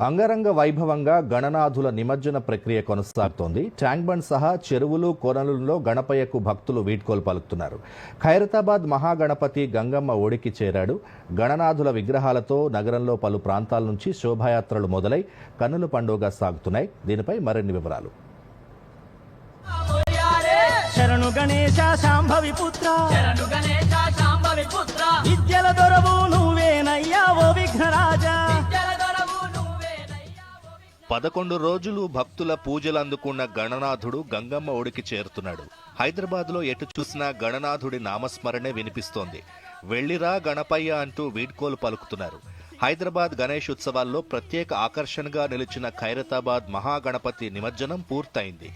అంగరంగ వైభవంగా గణనాథుల నిమజ్జన ప్రక్రియ కొనసాగుతోంది. ట్యాంక్ బండ్ సహా చెరువులు కొనలలో గణపయ్యకు భక్తులు వీడ్కోలు పలుకుతున్నారు. ఖైరతాబాద్ మహాగణపతి గంగమ్మ ఒడికి చేరాడు. గణనాథుల విగ్రహాలతో నగరంలో పలు ప్రాంతాల నుంచి శోభాయాత్రలు మొదలై కన్నుల పండుగ సాగుతున్నాయి. దీనిపై మరిన్ని వివరాలు. శరణు గణేశ శాంభవి పుత్ర. శరణు గణేశ శాంభవి పుత్ర. విద్యల పదకొండు రోజులు భక్తుల పూజలు అందుకున్న గణనాథుడు గంగమ్మ ఒడికి చేరుతున్నాడు. హైదరాబాద్లో ఎటు చూసినా గణనాథుడి నామస్మరణే వినిపిస్తోంది. వెళ్ళిరా గణపయ్య అంటూ వీడ్కోలు పలుకుతున్నారు. హైదరాబాద్ గణేష్ ఉత్సవాల్లో ప్రత్యేక ఆకర్షణగా నిలిచిన ఖైరతాబాద్ మహాగణపతి నిమజ్జనం పూర్తయింది.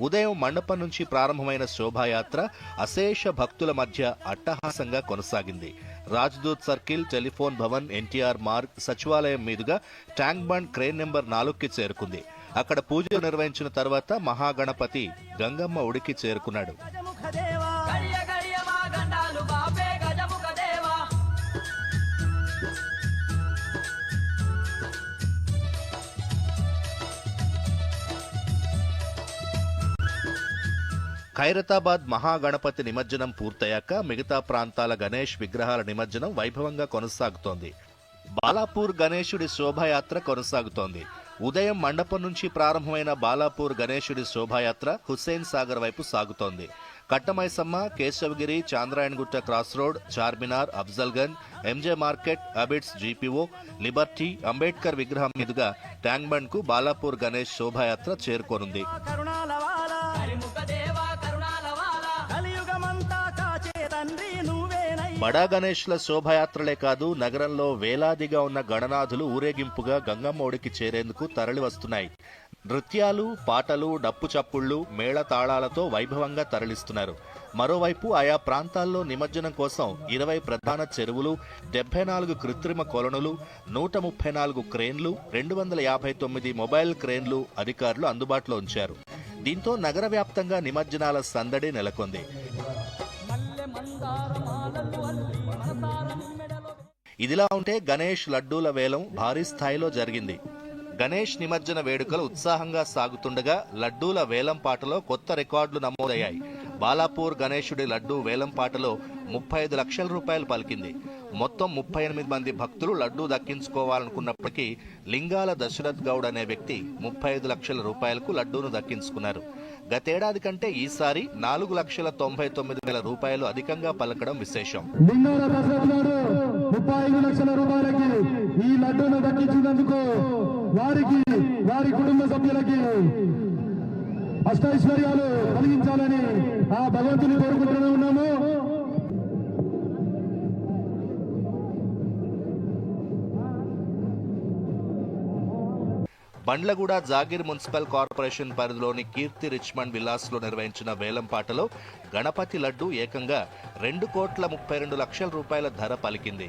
ఉదయం మండపం నుంచి ప్రారంభమైన శోభాయాత్ర అశేష భక్తుల మధ్య అట్టహాసంగా కొనసాగింది. రాజ్దూత్ సర్కిల్ టెలిఫోన్ భవన్ ఎన్టీఆర్ మార్గ్ సచివాలయం మీదుగా ట్యాంక్ బండ్ క్రేన్ నెంబర్ నాలుగుకి చేరుకుంది. అక్కడ పూజలు నిర్వహించిన తర్వాత మహాగణపతి గంగమ్మ ఉడికి చేరుకున్నాడు. ఖైరతాబాద్ మహాగణపతి నిమజ్జనం పూర్తయ్యాక మిగతా ప్రాంతాల గణేష్ విగ్రహాల నిమజ్జనం వైభవంగా కొనసాగుతోంది. బాలాపూర్ గణేశుడి శోభాయాత్ర కొనసాగుతోంది. ఉదయం మండపం నుంచి ప్రారంభమైన బాలాపూర్ గణేశుడి శోభాయాత్ర హుస్సేన్ సాగర్ వైపు సాగుతోంది. Kattamaisamma Keshavagiri Chandrayangutta cross road Charminar Afzalgunj M J market Abids G P O liberty Ambedkar విగ్రహం మీదుగా ట్యాంక్ బండ్కు బాలాపూర్ గణేష్ శోభాయాత్ర చేరుకోనుంది. నువ్వేనయ్యా బడా గణేష్ల శోభాయాత్రలే కాదు నగరంలో వేలాదిగా ఉన్న గణనాథులు ఊరేగింపుగా గంగమ్మ ఒడికి చేరేందుకు తరలి వస్తున్నాయి. నృత్యాలు పాటలు డప్పు చప్పుళ్ళు మేళ తాళాలతో వైభవంగా తరలిస్తున్నారు. మరోవైపు ఆయా ప్రాంతాల్లో నిమజ్జనం కోసం ఇరవై ప్రధాన చెరువులు డెబ్బై నాలుగు కృత్రిమ కొలనులు నూట ముప్పై నాలుగు క్రేన్లు రెండు వందల యాభై తొమ్మిది మొబైల్ క్రేన్లు అధికారులు అందుబాటులో ఉంచారు. దీంతో నగర వ్యాప్తంగా నిమజ్జనాల సందడి నెలకొంది. ఇదిలా ఉంటే గణేష్ లడ్డూల వేలం భారీ స్థాయిలో జరిగింది. గణేష్ నిమజ్జన వేడుకలు ఉత్సాహంగా సాగుతుండగా లడ్డూల వేలం పాటలో కొత్త రికార్డులు నమోదయ్యాయి. బాలాపూర్ గణేశుడి లడ్డూ వేలం పాటలో ముప్పై ఐదు లక్షల రూపాయలు పలికింది. మొత్తం ముప్పై ఎనిమిది మంది భక్తులు లడ్డూ దక్కించుకోవాలనుకున్నప్పటికీ లింగాల దశరథ్ గౌడ్ అనే వ్యక్తి ముప్పై ఐదు లక్షల రూపాయలకు లడ్డూను దక్కించుకున్నారు. గతేడాది కంటే ఈసారి నాలుగు లక్షల తొంభై తొమ్మిది వేల రూపాయలు అధికంగా పలకడం విశేషం. ముప్పై ఐదు లక్షల రూపాయలకి ఈ లడ్డూను దక్కించినందుకు వారికి వారి కుటుంబ సభ్యులకి అష్టైశ్వర్యాలు కలిగించాలని ఆ భగవంతుని కోరుకుంటూనే ఉన్నాము. బండ్లగూడ జాగీర్ మున్సిపల్ కార్పొరేషన్ పరిధిలోని కీర్తి రిచ్మండ్ విలాస్లో నిర్వహించిన వేలంపాటలో గణపతి లడ్డు ఏకంగా రెండు కోట్ల ముప్పై రెండు లక్షల రూపాయల ధర పలికింది.